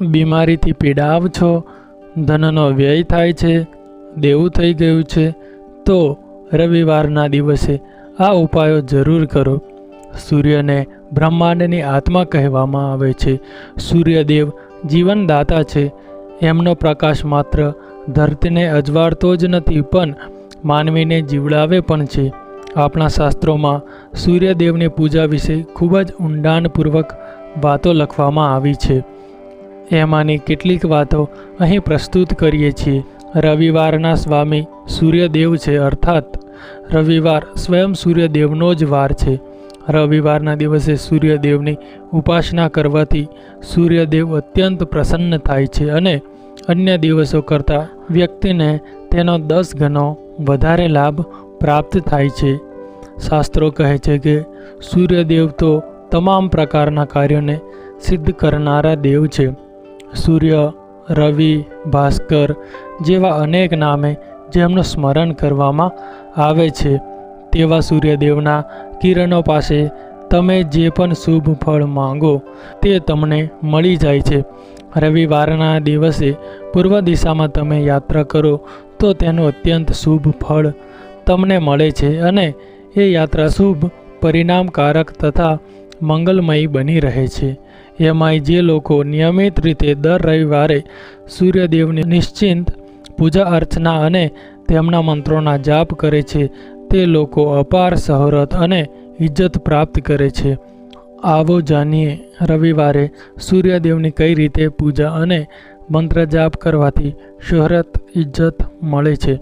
બીમારીથી પીડાવ છો, ધનનો વ્યય થાય છે, દેવું થઈ ગયું છે, તો રવિવારના દિવસે આ ઉપાયો જરૂર કરો. સૂર્યને બ્રહ્માંડની આત્મા કહેવામાં આવે છે. સૂર્યદેવ જીવનદાતા છે. એમનો પ્રકાશ માત્ર ધરતીને અજવાળતો જ નથી, પણ માનવીને જીવડાવે પણ છે. આપણા શાસ્ત્રોમાં સૂર્યદેવની પૂજા વિશે ખૂબ જ ઊંડાણપૂર્વક વાતો લખવામાં આવી છે. એમાંની કેટલીક વાતો અહીં પ્રસ્તુત કરીએ છીએ. રવિવારના સ્વામી સૂર્યદેવ છે અર્થાત, રવિવાર સ્વયં સૂર્યદેવનો જ વાર છે. રવિવારના દિવસે સૂર્યદેવની ઉપાસના કરવાથી સૂર્યદેવ અત્યંત પ્રસન્ન થાય છે અને અન્ય દિવસો કરતાં વ્યક્તિને તેનો દસ ગણો વધારે લાભ પ્રાપ્ત થાય છે. શાસ્ત્રો કહે છે કે સૂર્યદેવ તો તમામ પ્રકારના કાર્યોને સિદ્ધ કરનારા દેવ છે. સૂર્ય, રવિ, ભાસ્કર જેવા અનેક નામે જેમનું સ્મરણ કરવામાં આવે છે. તેવા સૂર્યદેવના કિરણો પાસે તમે જે પણ શુભ ફળ માંગો તે તમને મળી જાય છે. રવિવારના દિવસે પૂર્વ દિશામાં તમે યાત્રા કરો તો તેનું અત્યંત શુભ ફળ તમને મળે છે અને એ યાત્રા શુભ, પરિણામકારક તથા મંગલમયી બની રહે છે. એમાંય જે લોકો નિયમિત રીતે દર રવિવારે સૂર્યદેવની નિશ્ચિંત પૂજા અર્ચના અને તેમના મંત્રોના જાપ કરે છે, તે લોકો અપાર સહરત અને ઇજ્જત પ્રાપ્ત કરે છે. આવો જાણીએ, રવિવારે સૂર્યદેવની કઈ રીતે પૂજા અને મંત્ર જાપ કરવાથી શોહરત ઇજ્જત મળે છે.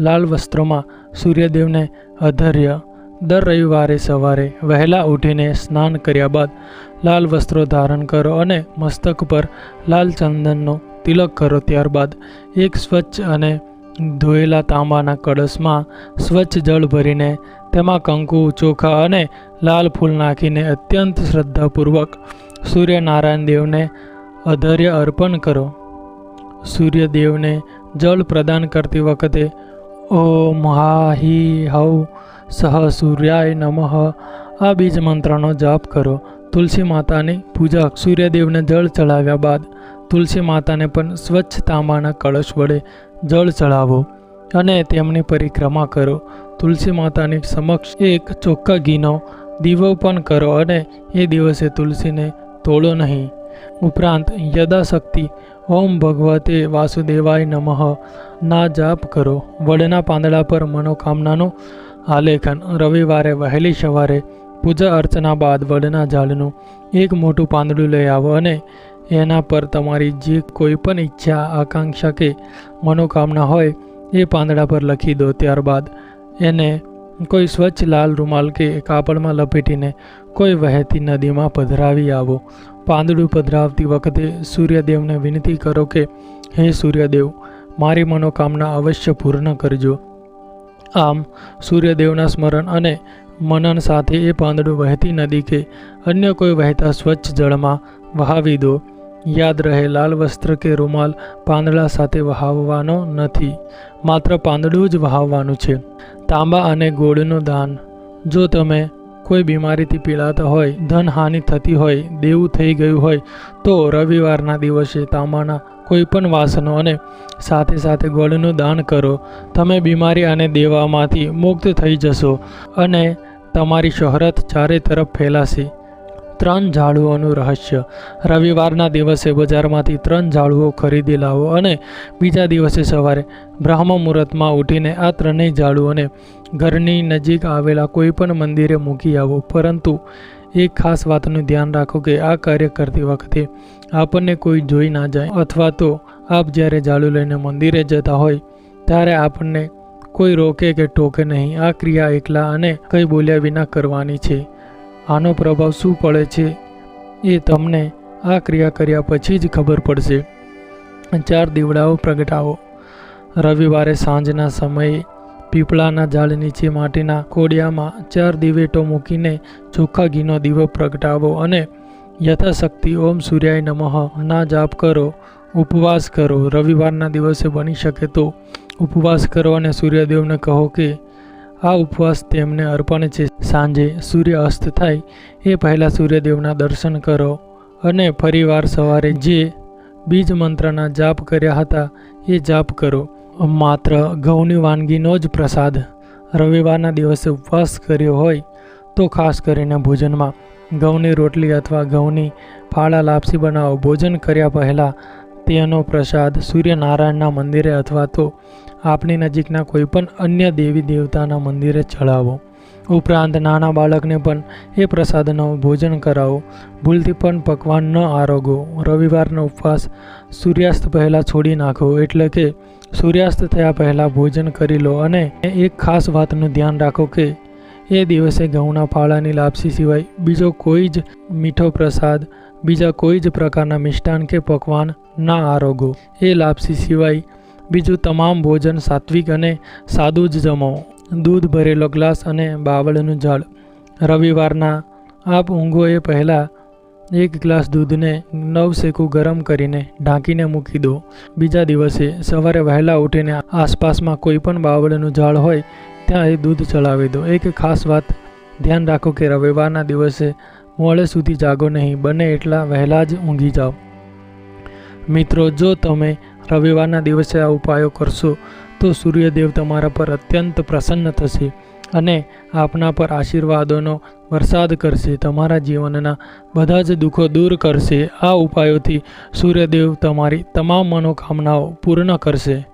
લાલ વસ્ત્રોમાં સૂર્યદેવને અધર્ય દર રવિવારે સવારે વહેલા ઉઠીને સ્નાન કર્યા બાદ લાલ વસ્ત્રો ધારણ કરો અને મસ્તક પર લાલ ચંદનનો તિલક કરો ત્યારબાદ એક સ્વચ્છ અને ધોયેલા તાંબાના કળશમાં સ્વચ્છ જળ ભરીને તેમાં કંકુ, ચોખા અને લાલ ફૂલ નાખીને અત્યંત શ્રદ્ધાપૂર્વક સૂર્યનારાયણ દેવને અધર્ય અર્પણ કરો. સૂર્યદેવને જળ પ્રદાન કરતી વખતે ઓમ હા હિ હૌ સહ સૂર્યાય નમઃ. આ બીજ મંત્રનો જાપ કરો. તુલસી માતાની પૂજા સૂર્યદેવને જળ ચડાવ્યા બાદ. તુલસી માતાને પણ સ્વચ્છ તાંબાના કળશ વડે જળ ચડાવો અને તેમની પરિક્રમા કરો. તુલસી માતાની સમક્ષ એક ચોખ્ખા ઘીનો દીવો પણ કરો અને એ દિવસે તુલસીને તોડો નહીં. ઉપરાંત યદાશક્તિ, ઓમ ભગવતે વાસુદેવાય નમઃ. ના જાપ કરો. વડના પાંદડા પર મનોકામનાનું આલેખન રવિવારે વહેલી સવારે પૂજા અર્ચના બાદ વડના ઝાડનું એક મોટું પાંદડું લઈ આવો અને એના પર તમારી જે કોઈ પણ ઈચ્છા, આકાંક્ષા કે મનોકામના હોય એ પાંદડા પર લખી દો. ત્યારબાદ એને કોઈ સ્વચ્છ લાલ રૂમાલ કે કાપડમાં લપેટીને કોઈ વહેતી નદીમાં પધરાવી આવો. પાંદડું પધરાવતી વખતે સૂર્યદેવને વિનંતી કરો કે, હે સૂર્યદેવ, મારી મનોકામના અવશ્ય પૂર્ણ કરજો. આમ સૂર્યદેવના સ્મરણ અને મનન સાથે એ પાંદડું વહેતી નદી કે અન્ય કોઈ વહેતા સ્વચ્છ જળમાં વહાવી દો. યાદ રહે લાલ વસ્ત્ર કે રૂમાલ પાંદડા સાથે વહાવવાનો નથી. માત્ર પાંદડું જ વહાવવાનું છે. તાંબા અને ગોળનું દાન. જો તમે કોઈ બીમારીથી પીડાતા હોય, ધનહાનિ થતી હોય, દેવું થઈ ગયું હોય, તો રવિવારના દિવસે તાંબાના કોઈ પણ વાસનો અને સાથે સાથે ગોળનું દાન કરો. તમે બીમારી અને દેવામાંથી મુક્ત થઈ જશો અને તમારી શોહરત ચારે તરફ ફેલાશે. ત્રણ ઝાડુઓનું રહસ્ય. રવિવારના દિવસે બજારમાંથી ત્રણ ઝાડુઓ ખરીદી લાવો અને બીજા દિવસે સવારે બ્રાહ્મ મુહૂર્તમાં ઉઠીને આ ત્રણેય ઝાડુઓને ઘરની નજીક આવેલા કોઈ પણ મંદિરે મૂકી આવો. પરંતુ એક ખાસ વાતનું ધ્યાન રાખો કે આ કાર્ય કરતી વખતે આપણને કોઈ જોઈ ના જાય અથવા તો આપ જ્યારે ઝાડુ લઈને મંદિરે જતા હોય ત્યારે આપણને કોઈ રોકે કે ટોકે નહીં. આ ક્રિયા એકલા અને કંઈ બોલ્યા વિના કરવાની છે. આનો પ્રભાવ શું પડે છે એ તમને આ ક્રિયા કર્યા પછી જ ખબર પડશે. ચાર દીવડાઓ પ્રગટાવો. રવિવારે સાંજના સમયે પીપળાના ઝાડ નીચે માટીના કોડિયામાં ચાર દિવેટો મૂકીને ચોખ્ખા ઘીનો દીવો પ્રગટાવો અને યથાશક્તિ ઓમ સૂર્યાય નમઃ, ના જાપ કરો, ઉપવાસ કરો. રવિવારના દિવસે બની શકે તો ઉપવાસ કરો અને સૂર્યદેવને કહો કે આ ઉપવાસ તેમને અર્પણ છે. સાંજે સૂર્ય અસ્ત થાય, એ પહેલાં સૂર્યદેવના દર્શન કરો અને ફરીવાર સવારે જે બીજ મંત્રના જાપ કર્યા હતા, એ જાપ કરો. માત્ર ઘઉંની વાનગીનો જ પ્રસાદ. રવિવારના દિવસે ઉપવાસ કર્યો હોય, તો ખાસ કરીને ભોજનમાં ઘઉંની રોટલી અથવા ઘઉંની ફાળા લાપસી બનાવો. ભોજન કર્યા પહેલાં તેનો પ્રસાદ સૂર્યનારાયણના મંદિરે અથવા તો આપની નજીકના કોઈપણ અન્ય દેવી દેવતાના મંદિરે ચડાવો ઉપરાંત નાના બાળકને પણ એ પ્રસાદનો ભોજન કરાવો. ભૂલથી પણ પકવાન ન આરોગો. રવિવારનો ઉપવાસ સૂર્યાસ્ત પહેલાં છોડી નાખો એટલે કે સૂર્યાસ્ત થયા પહેલાં ભોજન કરી લો અને એક ખાસ વાતનું ધ્યાન રાખો કે એ દિવસે ઘઉંના ફાળાની લાપસી સિવાય બીજો કોઈ જ મીઠો પ્રસાદ બીજા કોઈ જ પ્રકારના મિષ્ટાન કે પકવાન ના આરોગો. એ લાપસી સિવાય બીજું તમામ ભોજન સાત્વિક અને સાદું જ જમો. દૂધ ભરેલો ગ્લાસ અને બાવળનું ઝાડ રવિવારના આપ ઊંઘો એ પહેલાં એક ગ્લાસ દૂધને નવ શેકું ગરમ કરીને ઢાંકીને મૂકી દો. બીજા દિવસે સવારે વહેલા ઉઠીને આસપાસમાં કોઈ પણ બાવળનું ઝાડ હોય, ત્યાં એ દૂધ ચડાવી દો. એક ખાસ વાત ધ્યાન રાખો કે રવિવારના દિવસે મોડે સુધી જાગો નહીં, બને એટલા વહેલા જ ઊંઘી જાઓ. મિત્રો, જો તમે રવિવારના દિવસે આ ઉપાયો કરશો, તો સૂર્યદેવ તમારા પર અત્યંત પ્રસન્ન થશે અને આપના પર આશીર્વાદોનો વરસાદ કરશે. તમારા જીવનના બધા જ દુઃખો દૂર કરશે. આ ઉપાયોથી સૂર્યદેવ તમારી તમામ મનોકામનાઓ પૂર્ણ કરશે.